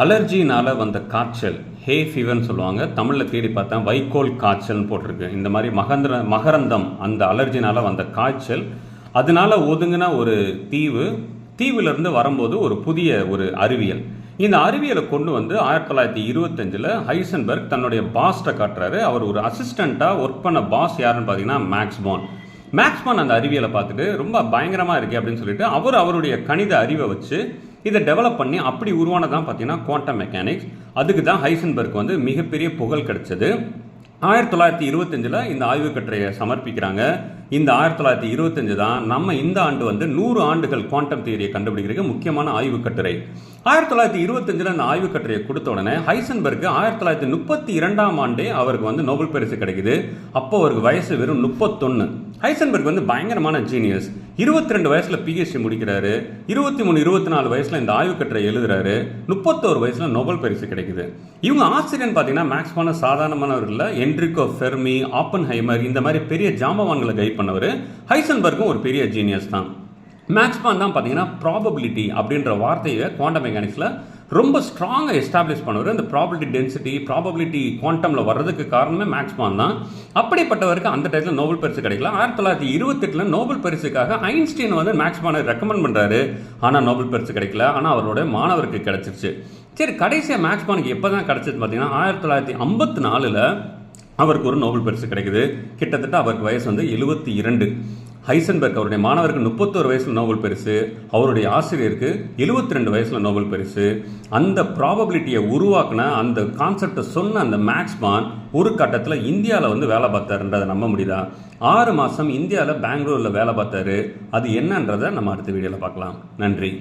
அலர்ஜினால் வந்த காய்ச்சல் ஹே ஃபீவர்னு சொல்லுவாங்க. தமிழில் தேடி பார்த்தா வைக்கோல் காய்ச்சல்னு போட்டிருக்கு. இந்த மாதிரி மகந்திர மகரந்தம் அந்த அலர்ஜினால் வந்த காய்ச்சல். அதனால ஒதுங்கின ஒரு தீவு தீவிலிருந்து வரும்போது ஒரு புதிய ஒரு அறிவியல். இந்த அறிவியலை கொண்டு வந்து ஆயிரத்தி தொள்ளாயிரத்தி இருபத்தஞ்சில் ஹைசன்பர்க் தன்னுடைய பாஸ்ட்டை காட்டுறாரு. அவர் ஒரு அசிஸ்டண்ட்டாக ஒர்க் பண்ண பாஸ் யாருன்னு பார்த்தீங்கன்னா மேக்ஸ்பான் மேக்ஸ்பான் அந்த அறிவியலை பார்த்துட்டு ரொம்ப பயங்கரமாக இருக்கே அப்படின்னு சொல்லிட்டு அவர் அவருடைய கணித அறிவை வச்சு இதை டெவலப் பண்ணி அப்படி உருவானதான் பார்த்தீங்கன்னா குவாண்டம் மெக்கானிக்ஸ் அதுக்கு தான் ஹைசன்பர்க் வந்து மிகப்பெரிய புகழ் கிடைச்சது. ஆயிரத்தி தொள்ளாயிரத்தி இருபத்தஞ்சில் இந்த ஆய்வுக் கட்டுரையை சமர்ப்பிக்கிறாங்க. இந்த ஆயிரத்தி தொள்ளாயிரத்தி இருபத்தஞ்சு தான் நம்ம இந்த ஆண்டு வந்து நூறு ஆண்டுகள் குவாண்டம் தியரியை கண்டுபிடிக்கிறதுக்கு முக்கியமான ஆய்வுக் கட்டுரை. ஆயிரத்தி தொள்ளாயிரத்தி இருபத்தஞ்சில் அந்த ஆய்வுக் கட்டுரையை கொடுத்த உடனே ஹைசன்பர்க் ஆயிரத்தி தொள்ளாயிரத்தி முப்பத்தி இரண்டாம் ஆண்டே அவருக்கு வந்து நோபல் பரிசு கிடைக்குது. அப்போ அவருக்கு வயசு வெறும் முப்பத்தொன்று ஹைசன்பர்க் வந்து பயங்கரமான ஜீனியஸ் இருபத்தி ரெண்டு வயசில் பிஹெச்டி முடிக்கிறாரு இருபத்தி மூணு இருபத்தி நாலு வயசில் இந்த ஆய்வுக் கட்டுரை எழுதுறாரு. முப்பத்தோரு வயசில் நோபல் பரிசு கிடைக்குது. இவங்க ஆசிரியர்னு பார்த்தீங்கன்னா மேக்ஸ் சாதாரணமானவர்களில் சாதாரணமானவர்கள் என்ட்ரிகோ ஃபெர்மி ஆப்பன் ஹைமர் இந்த மாதிரி பெரிய ஜாமவான்களை கைட் பண்ணவர். ஹைசன்பர்க்கும் ஒரு பெரிய ஜீனியஸ் தான். மேக்ஸ்பான் தான் பார்த்தீங்கன்னா ப்ராபபிலிட்டி அப்படின்ற வார்த்தையை குவாண்டம் மெக்கானிக்ஸில் ரொம்ப ஸ்ட்ராங்காக எஸ்டாப்ளிஷ் பண்ணவர் அந்த ப்ராபபிலிட்டி டென்சிட்டி ப்ராபபிலிட்டி குவாண்டமில் வர்றதுக்கு காரணமே மேக்ஸ்பான் தான். அப்படிப்பட்டவருக்கு அந்த டைத்தில் நோபல் பரிசு கிடைக்கல. ஆயிரத்தி தொள்ளாயிரத்தி இருபத்தெட்டில் நோபல் பரிசுக்காக ஐன்ஸ்டீன் வந்து மேக்ஸ்பானை ரெக்கமெண்ட் பண்ணுறாரு ஆனால் நோபல் பரிசு கிடைக்கல. ஆனால் அவரோட மாணவருக்கு கிடைச்சிருச்சு. சரி கடைசியாக மேக்ஸ்பானுக்கு எப்போ தான் கிடச்சிது பார்த்தீங்கன்னா ஆயிரத்தி தொள்ளாயிரத்தி ஐம்பத்தி நாலில் அவருக்கு ஒரு நோபல் பரிசு கிடைக்குது. கிட்டத்தட்ட அவருக்கு வயசு வந்து எழுபத்தி இரண்டு. ஹைசன்பர்க் அவருடைய மாணவருக்கு முப்பத்தோரு வயசில் நோபல் பரிசு அவருடைய ஆசிரியருக்கு எழுபத்தி ரெண்டு வயசில் நோபல் பரிசு. அந்த ப்ராபபிலிட்டியை உருவாக்குன அந்த கான்செப்டை சொன்ன அந்த மேக்ஸ்மான் ஒரு கட்டத்தில் இந்தியாவில் வந்து வேலை பார்த்தாருன்றதை நம்ப முடியுதா? ஆறு மாதம் இந்தியாவில் பெங்களூரில் வேலை பார்த்தாரு. அது என்னன்றதை நம்ம அடுத்த வீடியோவில் பார்க்கலாம். நன்றி.